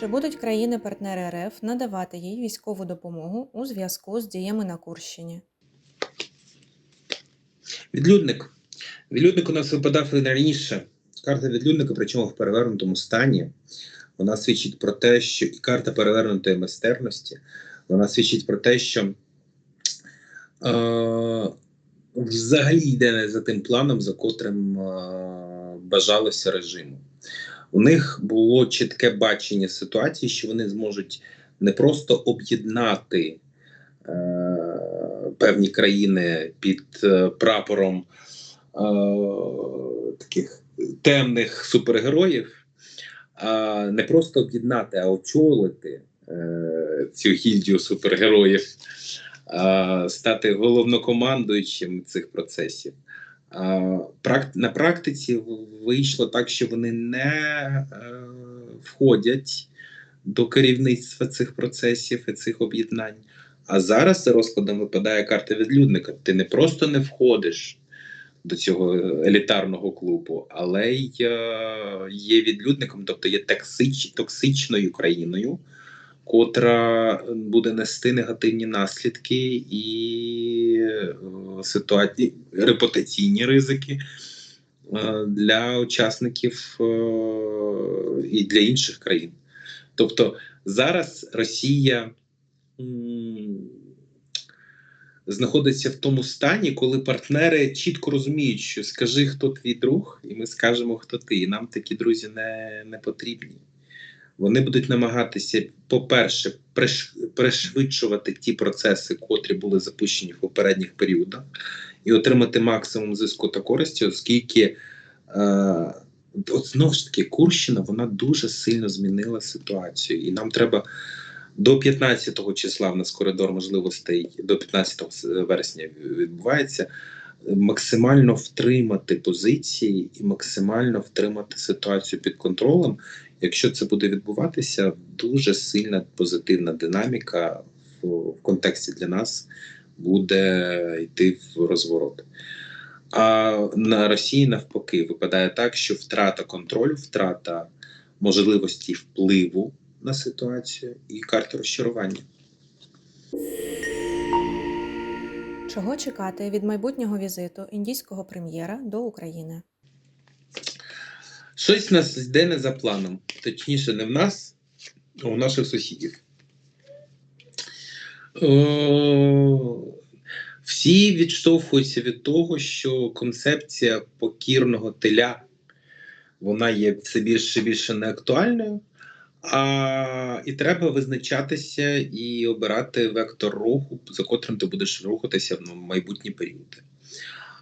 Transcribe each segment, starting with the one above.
Чи будуть країни-партнери РФ надавати їй військову допомогу у зв'язку з діями на Курщині? Відлюдник. Відлюдник у нас випадав і раніше. Карта відлюдника, причому в перевернутому стані, вона свідчить про те, що і карта перевернутої майстерності, вона свідчить про те, що е, взагалі йде не за тим планом, за котрим е, бажалося режиму. У них було чітке бачення ситуації, що вони зможуть не просто об'єднати е, певні країни під е, прапором е, таких темних супергероїв, а не просто об'єднати, а очолити е, цю гільдію супергероїв, а стати головнокомандуючим цих процесів. На практиці вийшло так, що вони не е, входять до керівництва цих процесів і цих об'єднань. А зараз за розкладом випадає карта відлюдника. Ти не просто не входиш до цього елітарного клубу, але й е, є відлюдником, тобто є токсич, токсичною країною, котра буде нести негативні наслідки і е, ситуації, репутаційні ризики для учасників е, і для інших країн. Тобто зараз Росія знаходиться в тому стані, коли партнери чітко розуміють, що скажи, хто твій друг, і ми скажемо, хто ти. І нам такі друзі не, не потрібні. Вони будуть намагатися, по-перше, пришвидшувати ті процеси, котрі були запущені в попередніх періодах, і отримати максимум зиску та користі, оскільки е, от знову ж таки Курщина вона дуже сильно змінила ситуацію, і нам треба до 15 числа в нас коридор можливостей до 15 вересня відбувається. Максимально втримати позиції і максимально втримати ситуацію під контролем. Якщо це буде відбуватися, дуже сильна позитивна динаміка в, в контексті для нас буде йти в розворот. А на Росії навпаки випадає так, що втрата контролю, втрата можливості впливу на ситуацію і карта розчарування. Чого чекати від майбутнього візиту індійського прем'єра до України? Щось нас йде не за планом, точніше, не в нас, а у наших сусідів. О, всі відштовхуються від того, що концепція покірного теля вона є все більше і більше неактуальною, а, і треба визначатися і обирати вектор руху, за котрим ти будеш рухатися в майбутні періоди.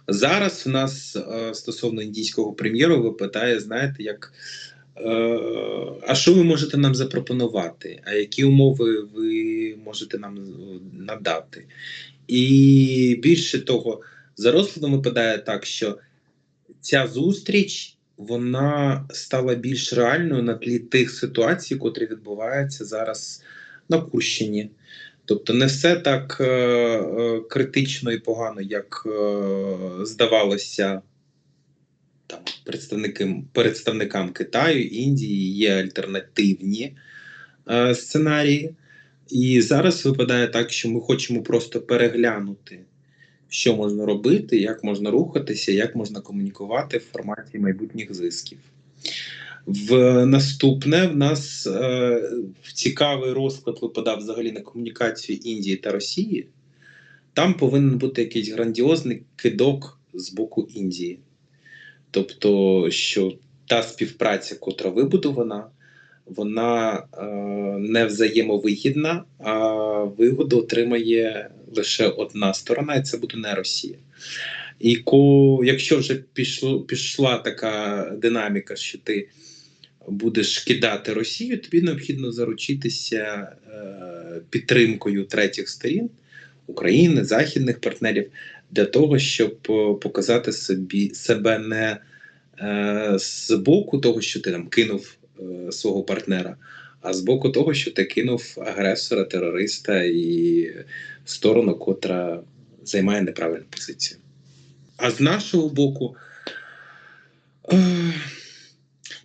Зараз в нас е, стосовно індійського прем'єру випитає, знаєте, як а що ви можете нам запропонувати? А які умови ви можете нам е, надати? І більше того, за розкладом випадає так, що ця зустріч вона стала більш реальною на тлі тих ситуацій, котрі відбуваються зараз на Курщині. Тобто не все так е, е, критично і погано, як е, здавалося там, представникам, представникам Китаю, Індії, є альтернативні е, сценарії. І зараз випадає так, що ми хочемо просто переглянути, що можна робити, як можна рухатися, як можна комунікувати в форматі майбутніх зисків. В наступне в нас е, цікавий розклад випадав взагалі на комунікацію Індії та Росії. Там повинен бути якийсь грандіозний кидок з боку Індії. Тобто, що та співпраця, котра вибудована, вона е, не взаємовигідна, а вигоду отримає лише одна сторона, і це буде не Росія. І ко, якщо вже пішло, пішла така динаміка, що ти будеш кидати Росію, тобі необхідно заручитися е, підтримкою третіх сторін України, західних партнерів для того, щоб е, показати собі себе не е, з боку того, що ти там кинув е, свого партнера, а з боку того, що ти кинув агресора, терориста і сторону, котра займає неправильну позицію. А з нашого боку.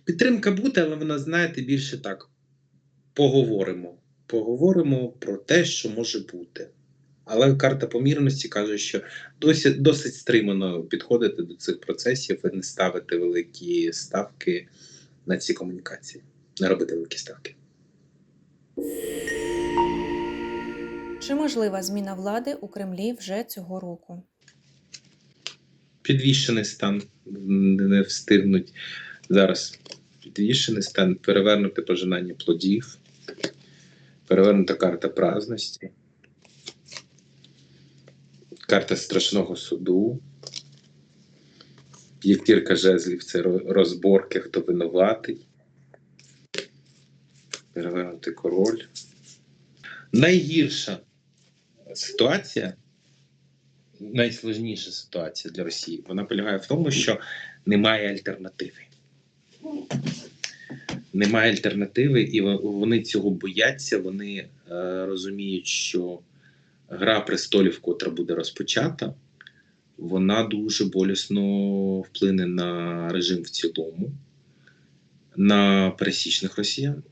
Підтримка буде, але вона, знаєте, більше так. поговоримо. Поговоримо про те, що може бути. Але карта помірності каже, що досить, досить стримано підходити до цих процесів і не ставити великі ставки на ці комунікації, не робити великі ставки. Чи можлива зміна влади у Кремлі вже цього року? Підвішений стан не встигнуть зараз. Підвішений стан, перевернути пожинання плодів, перевернута карта праздності, карта страшного суду. П'ятірка жезлів це розборки, хто винуватий. Перевернутий король. Найгірша ситуація найсложніша ситуація для Росії. Вона полягає в тому, що немає альтернативи. Немає альтернативи, і вони цього бояться. Вони е, розуміють, що гра престолів, котра буде розпочата, вона дуже болісно вплине на режим в цілому, на пересічних росіян.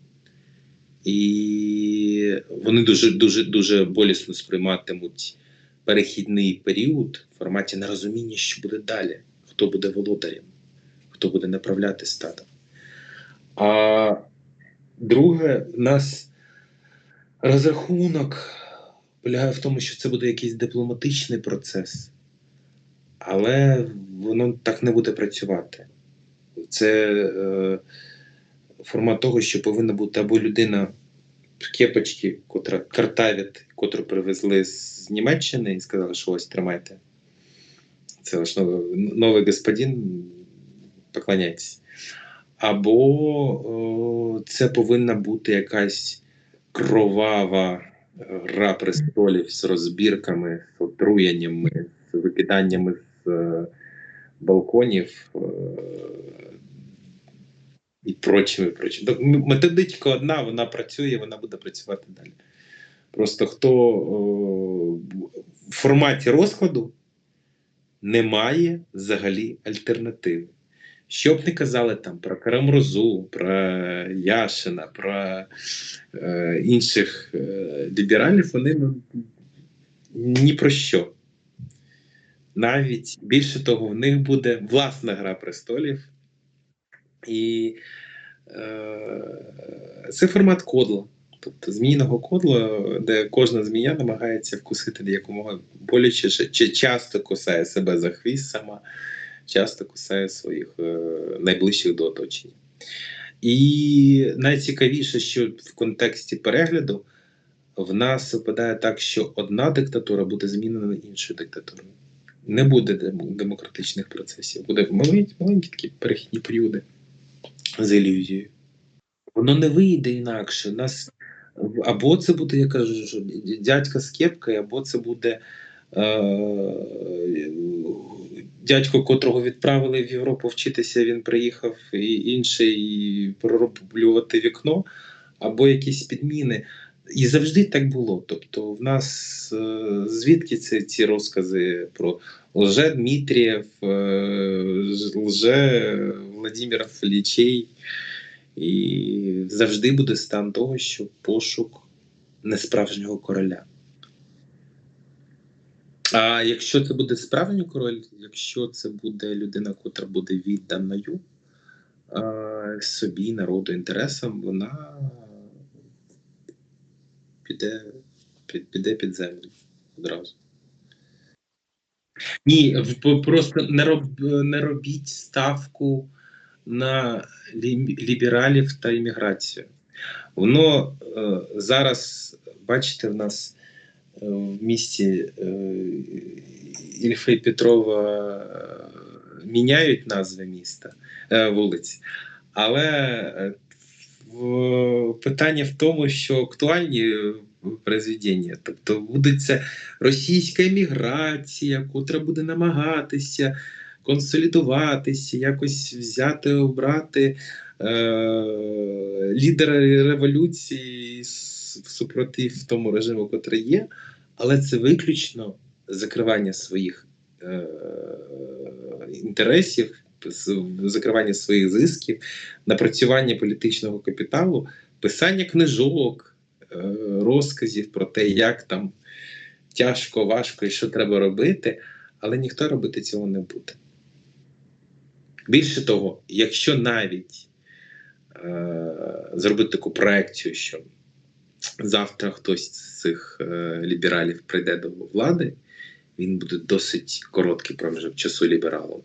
І вони дуже дуже дуже болісно сприйматимуть перехідний період в форматі нерозуміння, що буде далі, хто буде володарем, хто буде направляти стадом. А друге, в нас розрахунок полягає в тому, що це буде якийсь дипломатичний процес, але воно так не буде працювати. Це е, формат того, що повинна бути або людина в кепочці, котра картавить, котру привезли з Німеччини і сказали, що ось тримайте. Це ваш новий, новий господин, поклоняйтесь. Або о, це повинна бути якась кровава гра престолів з розбірками, з отруєннями, з викиданнями з е, балконів. Е, і прочими, прочими. Методичка одна, вона працює, вона буде працювати далі. Просто хто о, в форматі розкладу немає взагалі альтернативи. Що б не казали там про Карамрозу, про Яшина, про е, інших е, лібералів, вони ну, ні про що. Навіть більше того, в них буде власна гра престолів. І е, це формат кодла. Тобто змійного кодла, де кожна змія намагається вкусити якомога боляче, чи- чи часто кусає себе за хвіст сама, часто кусає своїх е, найближчих до оточення. І найцікавіше, що в контексті перегляду в нас випадає так, що одна диктатура буде змінена іншою диктатурою. Не буде демократичних процесів, буде маленькі, маленькі такі перехідні періоди з ілюзією. Воно не вийде інакше. Нас або це буде, я кажу, дядька з кепкою, або це буде е, дядько, котрого відправили в Європу вчитися, він приїхав, і інший пророблювати вікно, або якісь підміни. І завжди так було. Тобто, в нас е, звідки це ці розкази про лже Дмитрієв, е, лже Владимир Фалічей. І завжди буде стан того, що пошук несправжнього короля. А якщо це буде справжній король, якщо це буде людина, котра буде відданою собі, народу, інтересам, вона піде, під, піде під землю одразу. Ні, просто не, роб, не робіть ставку на лібералів та імміграцію. Воно е, зараз, бачите, в нас в місті е, Ільфа і Петрова е, міняють назви міста, е, вулиць. Але е, питання в тому, що актуальні произведення, тобто буде це російська еміграція, котра буде намагатися консолідуватися, якось взяти, обрати е, лідера революції супротив тому режиму, котрий є, але це виключно закривання своїх е, інтересів, закривання своїх зисків, напрацювання політичного капіталу писання книжок, е, розказів про те, як там тяжко, важко і що треба робити, але ніхто робити цього не буде. Більше того, якщо навіть е, зробити таку проекцію, що завтра хтось з цих е, лібералів прийде до влади, він буде досить короткий проміжок часу лібералом.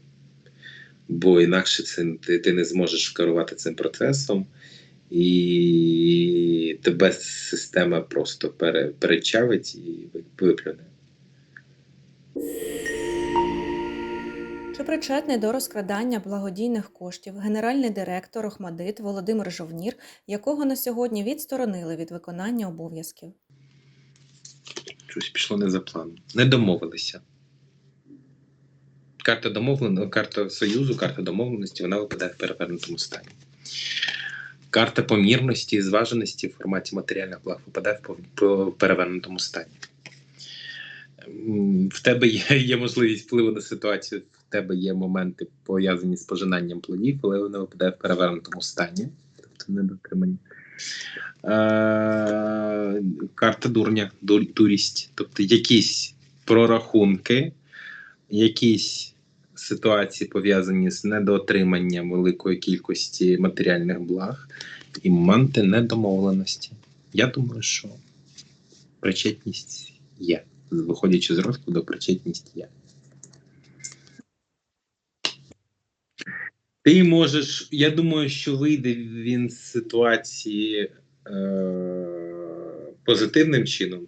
Бо інакше це, ти, ти не зможеш керувати цим процесом, і тебе система просто пере, перечавить і виплюне. Чи причетний до розкрадання благодійних коштів генеральний директор Охмадит Володимир Жовнір, якого на сьогодні відсторонили від виконання обов'язків? Щось пішло не за планом. Не домовилися. Карта домовлено, карта Союзу, карта домовленості, вона випадає в перевернутому стані. Карта помірності і зваженості в форматі матеріальних благ випадає в перевернутому стані. В тебе є, є можливість впливу на ситуацію, тебе є моменти пов'язані з пожинанням плодів, але вона випадає в перевернутому стані, тобто недотримання. Е, карта дурня, дур, дурість. Тобто якісь прорахунки, якісь ситуації пов'язані з недоотриманням великої кількості матеріальних благ і моменти недомовленості. Я думаю, що причетність є. Виходячи з розкладу, причетність є. Ти можеш, я думаю, що вийде він з ситуації е, позитивним чином,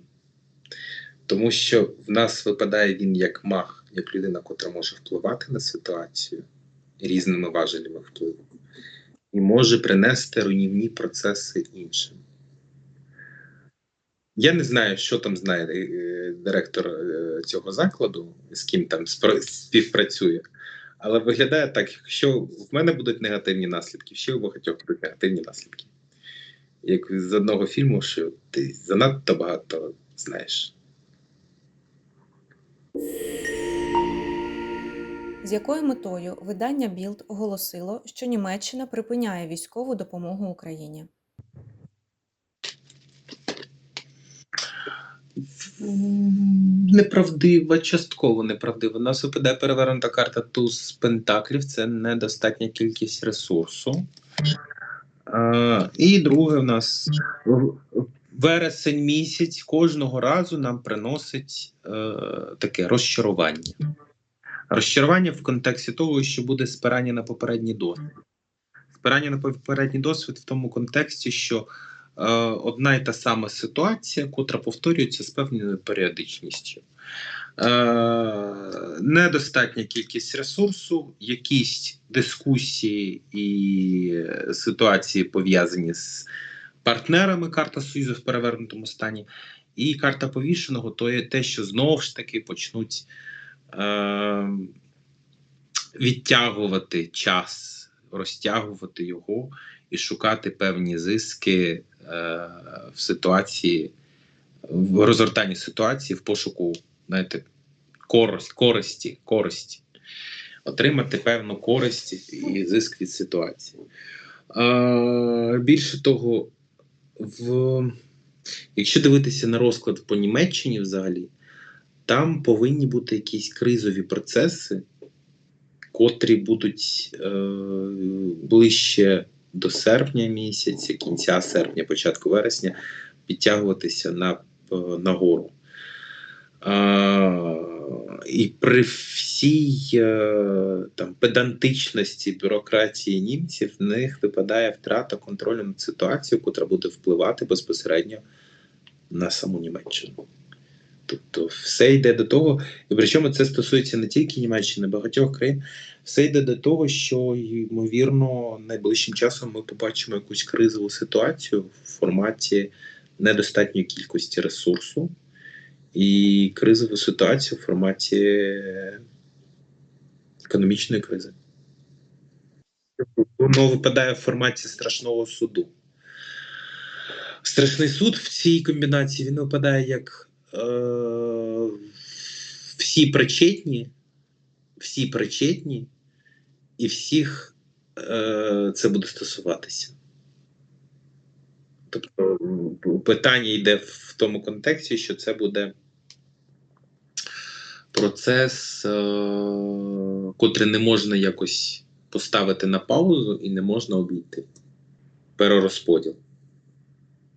тому що в нас випадає він як маг, як людина, котра може впливати на ситуацію різними важелями впливу, і може принести руйнівні процеси іншим. Я не знаю, що там знає е, директор е, цього закладу, з ким там співпрацює. Але виглядає так, якщо в мене будуть негативні наслідки, ще у багатьох будуть негативні наслідки. Як з одного фільму, що ти занадто багато знаєш. З якою метою видання Білд оголосило, що Німеччина припиняє військову допомогу Україні? Неправдива, частково неправдива. У нас випадає перевернута карта туз пентаклів, це недостатня кількість ресурсу. А, і друге, у нас вересень місяць кожного разу нам приносить е, таке розчарування. Розчарування в контексті того, що буде спирання на попередній досвід. Спирання на попередній досвід в тому контексті, що одна і та сама ситуація, котра повторюється з певною періодичністю. Е, недостатня кількість ресурсу, якісь дискусії і е, ситуації пов'язані з партнерами карта Союзу в перевернутому стані, і карта повішеного то є те, що знову ж таки почнуть е, відтягувати час, розтягувати його і шукати певні зиски е, в ситуації, в розгортанні ситуації в пошуку, знаєте, користь, користі, користі. Отримати певну користь і зиск від ситуації. Е, більше того, в, якщо дивитися на розклад по Німеччині взагалі, там повинні бути якісь кризові процеси, котрі будуть е, ближче до серпня місяця, кінця серпня, початку вересня, підтягуватися на, е, нагору. А, і при всій е, там, педантичності бюрократії німців в них випадає втрата контролю над ситуацією, котра буде впливати безпосередньо на саму Німеччину. Тобто все йде до того, і причому це стосується не тільки Німеччини, багатьох країн. Все йде до того, що ймовірно найближчим часом ми побачимо якусь кризову ситуацію в форматі недостатньої кількості ресурсу і кризову ситуацію в форматі економічної кризи. Воно випадає в форматі страшного суду. Страшний суд в цій комбінації він випадає як е, всі причетні, всі причетні, і всіх е, це буде стосуватися. Тобто питання йде в тому контексті, що це буде процес, е, котрий не можна якось поставити на паузу і не можна обійти. Перерозподіл.